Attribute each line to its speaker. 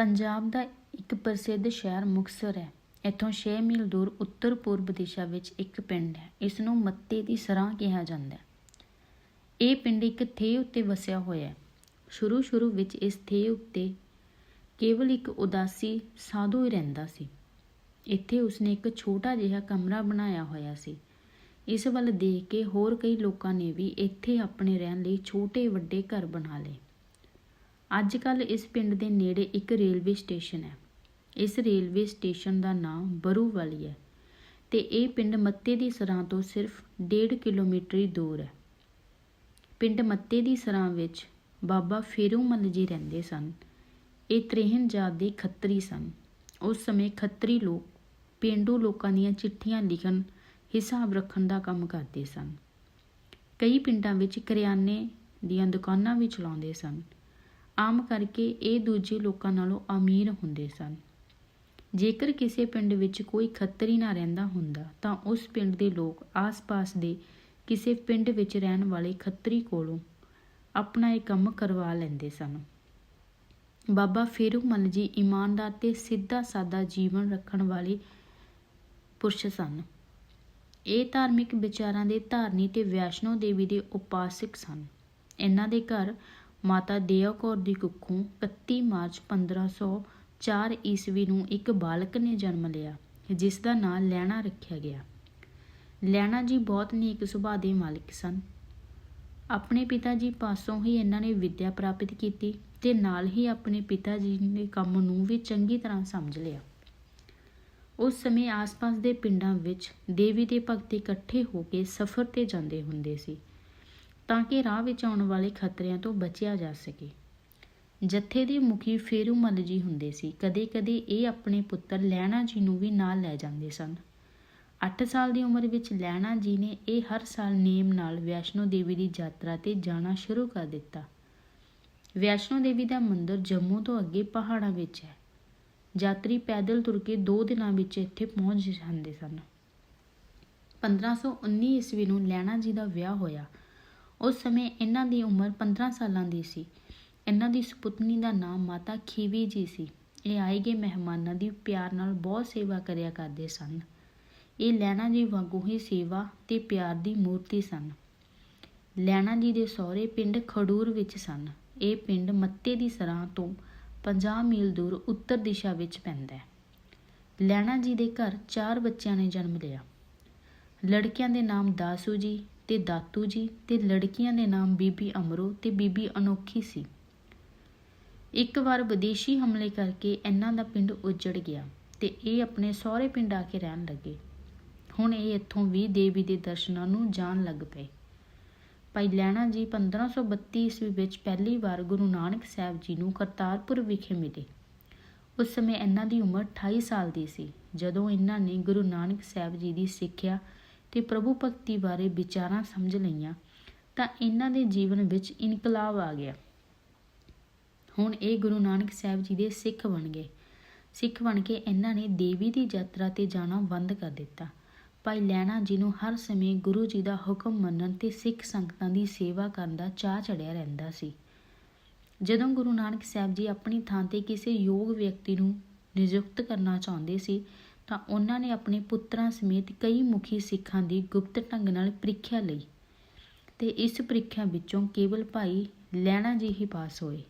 Speaker 1: ਪੰਜਾਬ ਦਾ ਇੱਕ ਪ੍ਰਸਿੱਧ ਸ਼ਹਿਰ ਮੁਕਤਸਰ ਹੈ। ਇੱਥੋਂ 6 ਮੀਲ ਦੂਰ ਉੱਤਰ ਪੂਰਬ ਦਿਸ਼ਾ ਵਿੱਚ ਇੱਕ ਪਿੰਡ ਹੈ। ਇਸ ਨੂੰ ਮੱਤੇ ਦੀ ਸਰਾਂ ਕਿਹਾ ਜਾਂਦਾ ਹੈ। ਇਹ ਪਿੰਡ ਇੱਕ ਥੇ ਉੱਤੇ ਵਸਿਆ ਹੋਇਆ ਹੈ। ਸ਼ੁਰੂ ਸ਼ੁਰੂ ਵਿੱਚ ਇਸ ਥੇ ਉੱਤੇ ਕੇਵਲ ਇੱਕ ਉਦਾਸੀ ਸਾਧੂ ਹੀ ਰਹਿੰਦਾ ਸੀ। ਇੱਥੇ ਉਸਨੇ ਇੱਕ ਛੋਟਾ ਜਿਹਾ ਕਮਰਾ ਬਣਾਇਆ ਹੋਇਆ ਸੀ। ਇਸ ਵੱਲ ਦੇਖ ਕੇ ਹੋਰ ਕਈ ਲੋਕਾਂ ਨੇ ਵੀ ਇੱਥੇ ਆਪਣੇ ਰਹਿਣ ਲਈ ਛੋਟੇ ਵੱਡੇ ਘਰ ਬਣਾ ਲਏ। ਅੱਜ ਕੱਲ ਇਸ ਪਿੰਡ ਦੇ ਨੇੜੇ ਇੱਕ ਰੇਲਵੇ ਸਟੇਸ਼ਨ ਹੈ। ਇਸ ਰੇਲਵੇ ਸਟੇਸ਼ਨ ਦਾ ਨਾਮ ਬਰੂਵਾਲੀ ਹੈ ਤੇ ਇਹ ਪਿੰਡ ਮੱਤੇ ਦੀ ਸਰਾਂ ਤੋਂ ਸਿਰਫ 1.5 ਕਿਲੋਮੀਟਰ ਦੂਰ ਹੈ। ਪਿੰਡ ਮੱਤੇ ਦੀ ਸਰਾਂ ਵਿੱਚ ਬਾਬਾ ਫੇਰੂਮਲ ਜੀ ਰਹਿੰਦੇ ਸਨ। ਇਹ ਤ੍ਰੇਹਨ ਜਾਤ ਦੇ ਖੱਤਰੀ ਸਨ। ਉਸ ਸਮੇਂ ਖੱਤਰੀ ਲੋਕ ਪੇਂਡੂ ਲੋਕਾਂ ਦੀਆਂ ਚਿੱਠੀਆਂ ਲਿਖਣ, ਹਿਸਾਬ ਰੱਖਣ ਦਾ ਕੰਮ ਕਰਦੇ ਸਨ। ਕਈ ਪਿੰਡਾਂ ਵਿੱਚ ਕਰਿਆਨੇ ਦੀਆਂ ਦੁਕਾਨਾਂ ਵੀ ਚਲਾਉਂਦੇ ਸਨ। ਆਮ ਕਰਕੇ ਇਹ ਦੂਜੇ ਲੋਕਾਂ ਨਾਲੋਂ ਅਮੀਰ ਹੁੰਦੇ ਸਨ। ਜੇਕਰ ਕਿਸੇ ਪਿੰਡ ਵਿੱਚ ਕੋਈ ਖੱਤਰੀ ਨਾ ਰਹਿੰਦਾ ਹੁੰਦਾ, ਤਾਂ ਉਸ ਪਿੰਡ ਦੇ ਲੋਕ ਆਸ-ਪਾਸ ਦੇ ਕਿਸੇ ਪਿੰਡ ਵਿੱਚ ਰਹਿਣ ਵਾਲੇ ਖੱਤਰੀ ਕੋਲੋਂ ਆਪਣਾ ਇਹ ਕੰਮ ਕਰਵਾ ਲੈਂਦੇ ਸਨ। ਬਾਬਾ ਫੇਰੂਮਲ ਜੀ ਇਮਾਨਦਾਰ ਤੇ ਸਿੱਧਾ ਸਾਦਾ ਜੀਵਨ ਰੱਖਣ ਵਾਲੇ ਪੁਰਸ਼ ਸਨ। ਇਹ ਧਾਰਮਿਕ ਵਿਚਾਰਾਂ ਦੇ ਧਾਰਨੀ ਤੇ ਵੈਸ਼ਨੋ ਦੇਵੀ ਦੇ ਉਪਾਸਕ ਸਨ। ਇਹਨਾਂ ਦੇ ਘਰ ਮਾਤਾ ਦਇਆ ਕੌਰ ਦੀ ਕੁੱਖੋਂ 31 ਮਾਰਚ 1504 ਈਸਵੀ ਨੂੰ ਇੱਕ ਬਾਲਕ ਨੇ ਜਨਮ ਲਿਆ, ਜਿਸ ਦਾ ਨਾਂ ਲੈਣਾ ਰੱਖਿਆ ਗਿਆ। ਲੈਣਾ ਜੀ ਬਹੁਤ ਨੇਕ ਸੁਭਾਅ ਦੇ ਮਾਲਕ ਸਨ। ਆਪਣੇ ਪਿਤਾ ਜੀ ਪਾਸੋਂ ਹੀ ਇਹਨਾਂ ਨੇ ਵਿੱਦਿਆ ਪ੍ਰਾਪਤ ਕੀਤੀ ਤੇ ਨਾਲ ਹੀ ਆਪਣੇ ਪਿਤਾ ਜੀ ਦੇ ਕੰਮ ਨੂੰ ਵੀ ਚੰਗੀ ਤਰ੍ਹਾਂ ਸਮਝ ਲਿਆ। ਉਸ ਸਮੇਂ ਆਸ-ਪਾਸ ਦੇ ਪਿੰਡਾਂ ਵਿੱਚ ਦੇਵੀ ਦੇ ਭਗਤ ਇਕੱਠੇ ਹੋ ਕੇ ਸਫ਼ਰ ਤੇ ਜਾਂਦੇ ਹੁੰਦੇ ਸੀ। ਤਾਂ ਕਿ ਰਾਹ ਵਿੱਚ ਆਉਣ ਵਾਲੇ ਖਤਰਿਆਂ ਤੋਂ ਬਚਿਆ ਜਾ ਸਕੇ। ਜੱਥੇ ਦੇ ਮੁਖੀ ਫੇਰੂਮਲ ਜੀ ਹੁੰਦੇ ਸੀ। ਕਦੇ-ਕਦੇ ਇਹ ਆਪਣੇ ਪੁੱਤਰ ਲੈਣਾ ਜੀ ਨੂੰ ਵੀ ਨਾਲ ਲੈ ਜਾਂਦੇ ਸਨ। 8 ਸਾਲ ਦੀ ਉਮਰ ਵਿੱਚ ਲੈਣਾ ਜੀ ਨੇ ਇਹ ਹਰ ਸਾਲ ਨੇਮ ਨਾਲ ਵੈਸ਼ਨੋ ਦੇਵੀ ਦੀ ਯਾਤਰਾ ਤੇ ਜਾਣਾ ਸ਼ੁਰੂ ਕਰ ਦਿੱਤਾ। ਵੈਸ਼ਨੋ ਦੇਵੀ ਦਾ ਮੰਦਿਰ ਜੰਮੂ ਤੋਂ ਅੱਗੇ ਪਹਾੜਾਂ ਵਿੱਚ ਹੈ। ਯਾਤਰੀ ਪੈਦਲ ਤੁਰ ਕੇ 2 ਦਿਨਾਂ ਵਿੱਚ ਇੱਥੇ ਪਹੁੰਚ ਜਾਂਦੇ ਸਨ। 1519 ਈਸਵੀ ਨੂੰ ਲੈਣਾ ਜੀ ਦਾ ਵਿਆਹ ਹੋਇਆ। ਉਸ ਸਮੇਂ ਇਹਨਾਂ ਦੀ ਉਮਰ 15 ਸਾਲਾਂ ਦੀ ਸੀ। ਇਹਨਾਂ ਦੀ ਸੁਪੁੱਤਨੀ ਦਾ ਨਾਮ ਮਾਤਾ ਖੀਵੀ ਜੀ ਸੀ। ਇਹ ਆਏ ਗਏ ਮਹਿਮਾਨਾਂ ਦੀ ਪਿਆਰ ਨਾਲ ਬਹੁਤ ਸੇਵਾ ਕਰਿਆ ਕਰਦੇ ਸਨ। ਇਹ ਲੈਣਾ ਜੀ ਵਾਂਗੂ ਹੀ ਸੇਵਾ ਤੇ ਪਿਆਰ ਦੀ ਮੂਰਤੀ ਸਨ। ਲੈਣਾ ਜੀ ਦੇ ਸਹੁਰੇ ਪਿੰਡ ਖਡੂਰ ਵਿੱਚ ਸਨ। ਇਹ ਪਿੰਡ ਮੱਤੇ ਦੀ ਸਰਾਂ ਤੋਂ 50 ਮੀਲ ਦੂਰ ਉੱਤਰ ਦਿਸ਼ਾ ਵਿੱਚ ਪੈਂਦਾ ਹੈ। ਲੈਣਾ ਜੀ ਦੇ ਘਰ ਚਾਰ ਬੱਚਿਆਂ ਨੇ ਜਨਮ ਲਿਆ। ਲੜਕਿਆਂ ਦੇ ਨਾਮ ਦਾਸੂ ਜੀ ਤੇ ਦਾਤੂ ਜੀ ਤੇ ਲੜਕੀਆਂ ਦੇ ਨਾਮ ਬੀਬੀ ਅਮਰੋ ਤੇ ਬੀਬੀ ਅਨੋਖੀ ਸੀ। ਇੱਕ ਵਾਰ ਵਿਦੇਸ਼ੀ ਹਮਲੇ ਕਰਕੇ ਇਹਨਾਂ ਦਾ ਪਿੰਡ ਉਜੜ ਗਿਆ ਤੇ ਇਹ ਆਪਣੇ ਸਹੁਰੇ ਪਿੰਡ ਆ ਕੇ ਰਹਿਣ ਲੱਗੇ। ਹੁਣ ਇਹ ਇੱਥੋਂ ਵੀ ਦੇਵੀ ਦੇ ਦਰਸ਼ਨਾਂ ਨੂੰ ਜਾਣ ਲੱਗ ਪਏ। ਭਾਈ ਲੈਣਾ ਜੀ 1532 ਈਸਵੀ ਵਿੱਚ ਪਹਿਲੀ ਵਾਰ ਗੁਰੂ ਨਾਨਕ ਸਾਹਿਬ ਜੀ ਨੂੰ ਕਰਤਾਰਪੁਰ ਵਿਖੇ ਮਿਲੇ। ਉਸ ਸਮੇਂ ਇਹਨਾਂ ਦੀ ਉਮਰ 28 ਸਾਲ ਦੀ ਸੀ। ਜਦੋਂ ਇਹਨਾਂ ਨੇ ਗੁਰੂ ਨਾਨਕ ਸਾਹਿਬ ਜੀ ਦੀ ਸਿੱਖਿਆ ਤੇ ਪ੍ਰਭੂ ਭਗਤੀ ਬਾਰੇ ਵਿਚਾਰਾਂ ਸਮਝ ਲਈਆਂ, ਤਾਂ ਇਹਨਾਂ ਦੇ ਜੀਵਨ ਵਿੱਚ ਇਨਕਲਾਬ ਆ ਗਿਆ। ਹੁਣ ਇਹ ਗੁਰੂ ਨਾਨਕ ਸਾਹਿਬ ਜੀ ਦੇ ਸਿੱਖ ਬਣ ਗਏ। ਸਿੱਖ ਬਣ ਕੇ ਇਹਨਾਂ ਨੇ ਦੇਵੀ ਦੀ ਯਾਤਰਾ ਤੇ ਜਾਣਾ ਬੰਦ ਕਰ ਦਿੱਤਾ। ਭਾਈ ਲੈਣਾ ਜੀ ਨੂੰ ਹਰ ਸਮੇਂ ਗੁਰੂ ਜੀ ਦਾ ਹੁਕਮ ਮੰਨਣ ਤੇ ਸਿੱਖ ਸੰਗਤਾਂ ਦੀ ਸੇਵਾ ਕਰਨ ਦਾ ਚਾਹ ਚੜਿਆ ਰਹਿੰਦਾ ਸੀ। ਜਦੋਂ ਗੁਰੂ ਨਾਨਕ ਸਾਹਿਬ ਜੀ ਆਪਣੀ ਥਾਂ ਤੇ ਕਿਸੇ ਯੋਗ ਵਿਅਕਤੀ ਨੂੰ ਨਿਯੁਕਤ ਕਰਨਾ ਚਾਹੁੰਦੇ ਸੀ ਤਾਂ ਉਹਨਾਂ ਨੇ ਆਪਣੇ ਪੁੱਤਰਾਂ ਸਮੇਤ ਕਈ ਮੁਖੀ ਸਿੱਖਾਂ ਦੀ ਗੁਪਤ ਢੰਗ ਨਾਲ ਪ੍ਰੀਖਿਆ ਲਈ ਤੇ ਇਸ ਪ੍ਰੀਖਿਆ ਵਿੱਚੋਂ ਕੇਵਲ ਭਾਈ ਲੈਣਾ ਜੀ ਹੀ ਪਾਸ ਹੋਏ।